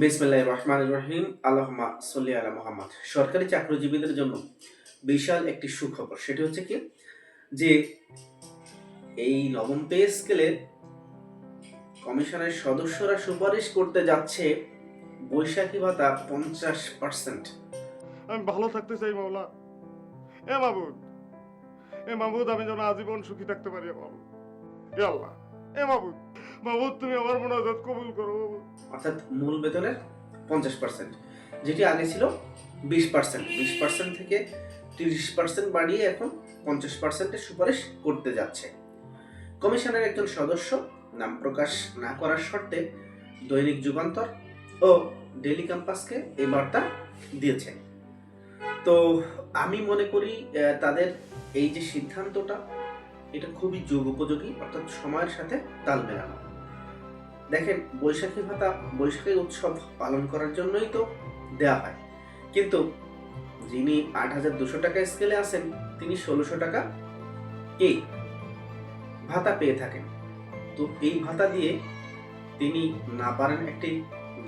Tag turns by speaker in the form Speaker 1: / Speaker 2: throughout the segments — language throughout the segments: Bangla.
Speaker 1: বিসমিল্লাহ রহমান রহিম। আল্লাহমা সল্লি আলা মোহাম্মদ। সরকারি চাকরিজীবীদের জন্য বিশাল একটি সুখবর। সেটি হচ্ছে কি? যে এই নবম পে স্কেলে কমিশনের সদস্যরা সুপারিশ করতে যাচ্ছে বৈশাখী ভাতা পঞ্চাশ পার্সেন্ট।
Speaker 2: আমি ভালো থাকতে চাই মাওলা। এ মাবুদ। এ মাবুদ, আমি যেন আজীবন সুখী থাকতে পারি এ আল্লাহ।
Speaker 1: অর্থাৎ মূল বেতনের পঞ্চাশ পার্সেন্ট যেটি আগে ছিল বিশ পার্সেন্ট বিশ পার্সেন্ট থেকে তিরিশ পার্সেন্ট বাড়িয়ে এখন পঞ্চাশ পার্সেন্টের সুপারিশ করতে যাচ্ছে। কমিশনের একজন সদস্য নাম প্রকাশ না করার শর্তে দৈনিক যুগান্তর ও ডেলি ক্যাম্পাসকে এই বার্তা দিয়েছে। তো আমি মনে করি তাদের এই যে সিদ্ধান্তটা এটা খুবই যুগ উপযোগী, অর্থাৎ সময়ের সাথে তাল মেলানো। দেখেন, বৈশাখী ভাতা, বৈশাখী উৎসব পালন করার জন্যই তো দেয়া হয়। কিন্তু যিনি আট হাজার দুশো টাকা স্কেলে আসেন তিনি ষোলোশো টাকা এই ভাতা পেয়ে থাকেন। তো এই ভাতা দিয়ে তিনি না পারেন একটি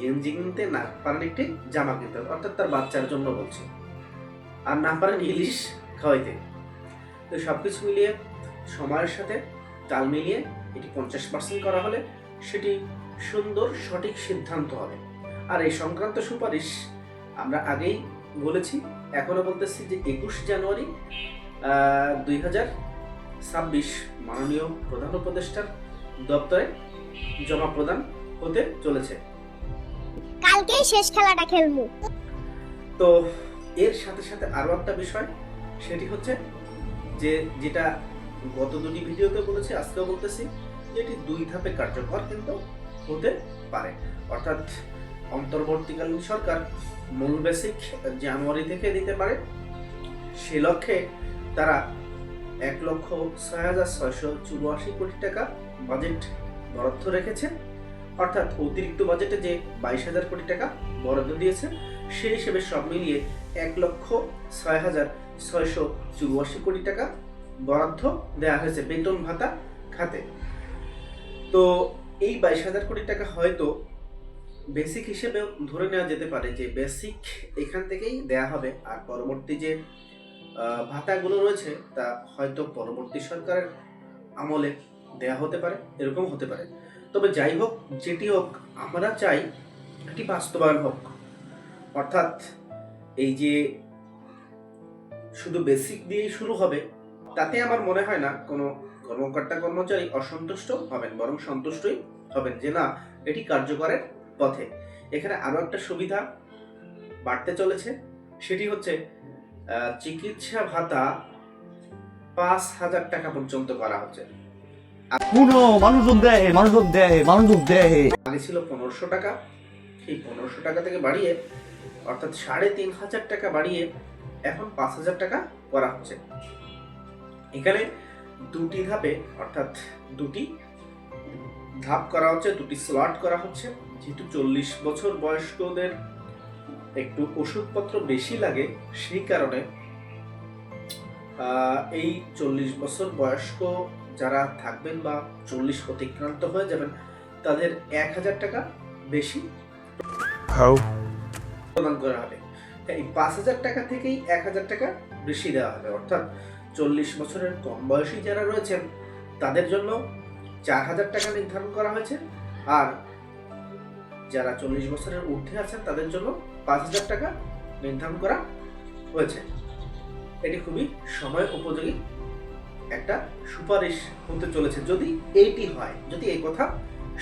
Speaker 1: গেঞ্জি কিনতে, না পারেন একটি জামা কিনতে, অর্থাৎ তার বাচ্চার জন্য বলছি। আর না পারেন ইলিশ খাওয়াইতে। তো সবকিছু মিলিয়ে সময়ের সাথে তাল মিলিয়ে এটি পঞ্চাশ পার্সেন্ট করা হলে সেটি সুন্দর সঠিক সিদ্ধান্ত হবে। আর এই সংক্রান্ত সুপারিশ আমরা আগেই বলেছি এখনও বলতেছি যে একুশ জানুয়ারি দুই হাজার ছাব্বিশ মাননীয় প্রধান উপদেষ্টার দপ্তরে জমা প্রদান হতে চলেছে।
Speaker 3: কালকেই শেষ খেলাটা খেলব।
Speaker 1: তো এর সাথে সাথে আরও একটা বিষয় সেটি হচ্ছে যে যেটা গত দুটি ভিডিওতে বলেছি, আজকেও বলতেছি যে এটি দুই ধাপে কার্যকর কিন্তু হতে পারে। অর্থাৎ অন্তর্বর্তীকালীন সরকার মূল বেসিক জানুয়ারি থেকে দিতে পারে। সে লক্ষ্যে তারা এক লক্ষ ছয় হাজার ছয়শো চুরাশি কোটি টাকা বাজেট বরাদ্দ রেখেছে। অর্থাৎ অতিরিক্ত বাজেটে যে বাইশ হাজার কোটি টাকা বরাদ্দ দিয়েছে, সেই হিসেবে সব মিলিয়ে এক লক্ষ ছয় হাজার ছয়শো চুরাশি কোটি টাকা বরাদ্দ দেওয়া হয়েছে বেতন ভাতা খাতে। তো এই বাইশ হাজার কোটি টাকা হয়তো বেসিক হিসেবে ধরে নেওয়া যেতে পারে যে বেসিক এখান থেকেই দেয়া হবে। আর পরবর্তী যে ভাতাগুলো রয়েছে তা হয়তো পরবর্তী সরকারের আমলে দেয়া হতে পারে, এরকম হতে পারে। তবে যাই হোক, যেটি হোক, আমরা চাই এটি বাস্তবায়ন হোক। অর্থাৎ এই যে শুধু বেসিক দিয়েই শুরু হবে তাতে আমার মনে হয় না কোনো কর্মকর্তা কর্মচারী অসন্তুষ্ট হবেন বরং সন্তুষ্টই হবেন যে না এটি কার্যকরের পথে। এখানে আরও একটা সুবিধা বাড়তে চলেছে সেটি হচ্ছে চিকিৎসা ভাতা পাঁচ হাজার টাকা পর্যন্ত করা হচ্ছে।
Speaker 4: কোনো মানুষজন দেয় মানুষজন দেয় মানুষজন দেয়।
Speaker 1: আগে ছিল পনেরোশো টাকা সেই পনেরোশো টাকা থেকে বাড়িয়ে অর্থাৎ সাড়ে তিন হাজার টাকা বাড়িয়ে এখন পাঁচ হাজার টাকা করা হচ্ছে। এখানে দুটি ধাপে অর্থাৎ দুটি ধাপ করা হচ্ছে দুটি স্লট করা হচ্ছে। যেহেতু চল্লিশ বছর বয়স্কদের একটু ওষুধপত্র বেশি লাগে সেই কারণে এই চল্লিশ বছর বয়স্ক যারা থাকবেন বা চল্লিশ অতিক্রান্ত হয়ে যাবেন তাদের এক হাজার টাকা বেশি প্রদান করা হবে। এই পাঁচ হাজার টাকা থেকেই এক হাজার টাকা বেশি দেওয়া হবে। অর্থাৎ চল্লিশ বছরের কম বয়সী যারা রয়েছেন, তাদের জন্য চার হাজার টাকা নির্ধারণ করা হয়েছে। আর যারা চল্লিশ বছরের ঊর্ধ্বে আছেন, তাদের জন্য পাঁচ হাজার টাকা নির্ধারণ করা হয়েছে। এটি খুবই সময় উপযোগী একটা সুপারিশ হতে চলেছে। যদি এইটি হয়, যদি এই কথা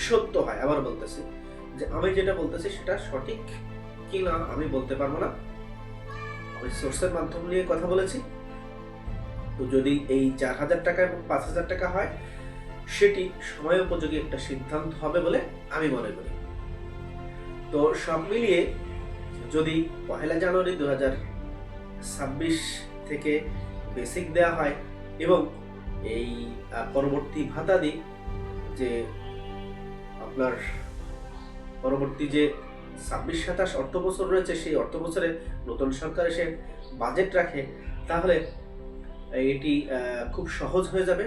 Speaker 1: সত্য হয় আবার বলতেছি, যে আমি যেটা বলতেছি সেটা সঠিক কি না আমি বলতে পারব না। আমি সোর্সের মাধ্যম নিয়ে কথা বলেছি। তো যদি এই চার হাজার টাকা এবং পাঁচ হাজার টাকা হয়, সেটি সময় উপযোগী একটা সিদ্ধান্ত হবে বলে আমি মনে করি। তো সব মিলিয়ে যদি পহেলা জানুয়ারি দু হাজার ছাব্বিশ থেকে বেসিক দেওয়া হয় এবং এই পরবর্তী ভাতাদি যে আপনার পরবর্তী যে ছাব্বিশ সাতাশ অর্থ বছর রয়েছে, সেই অর্থ বছরে নতুন সরকার এসে বাজেট রাখে, তাহলে এটি খুব সহজ হয়ে যাবে।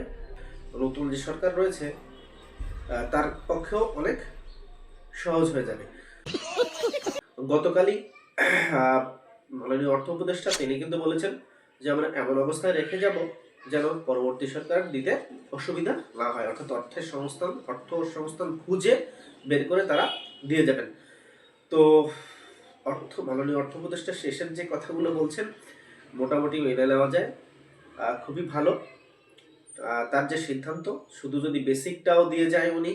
Speaker 1: নতুন যে সরকার রয়েছে তার পক্ষেও অনেক সহজ হয়ে যাবে। গতকালই মাননীয় অর্থ উপদেষ্টা তিনি কিন্তু বলেছেন যে, আমরা এমন অবস্থায় রেখে যাব যেন পরবর্তী সরকার দিতে অসুবিধা না হয়। অর্থাৎ অর্থের সংস্থান, অর্থ সংস্থান খুঁজে বের করে তারা দিয়ে যাবেন। তো, অর্থ, মাননীয় অর্থ উপদেষ্টা শেষের যে কথাগুলো বলছেন, মোটামুটি মেনে নেওয়া যায়। খুবই ভালো। তার যে সিদ্ধান্ত, শুধু যদি বেসিকটাও দিয়ে যায় উনি,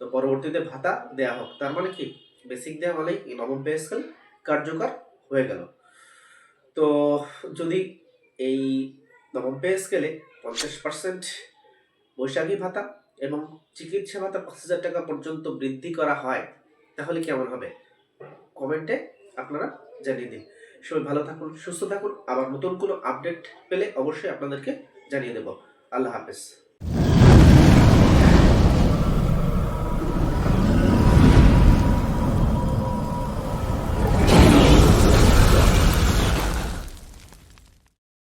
Speaker 1: তো পরবর্তীতে ভাতা দেয়া হোক। তার মানে কি? বেসিক দেওয়া মানেই এই নবম পে স্কেল কার্যকর হয়ে গেল। তো যদি এই নবম পে স্কেলে পঞ্চাশ পার্সেন্ট বৈশাখী ভাতা এবং চিকিৎসা ভাতা পাঁচ হাজার টাকা পর্যন্ত বৃদ্ধি করা হয়, তাহলে কেমন হবে? কমেন্টে আপনারা জানিয়ে দিন। সবাই ভালো থাকুন, সুস্থ থাকুন। আবার নতুন কোনো আপডেট পেলে অবশ্যই আপনাদেরকে জানিয়ে দেব। আল্লাহ হাফেজ।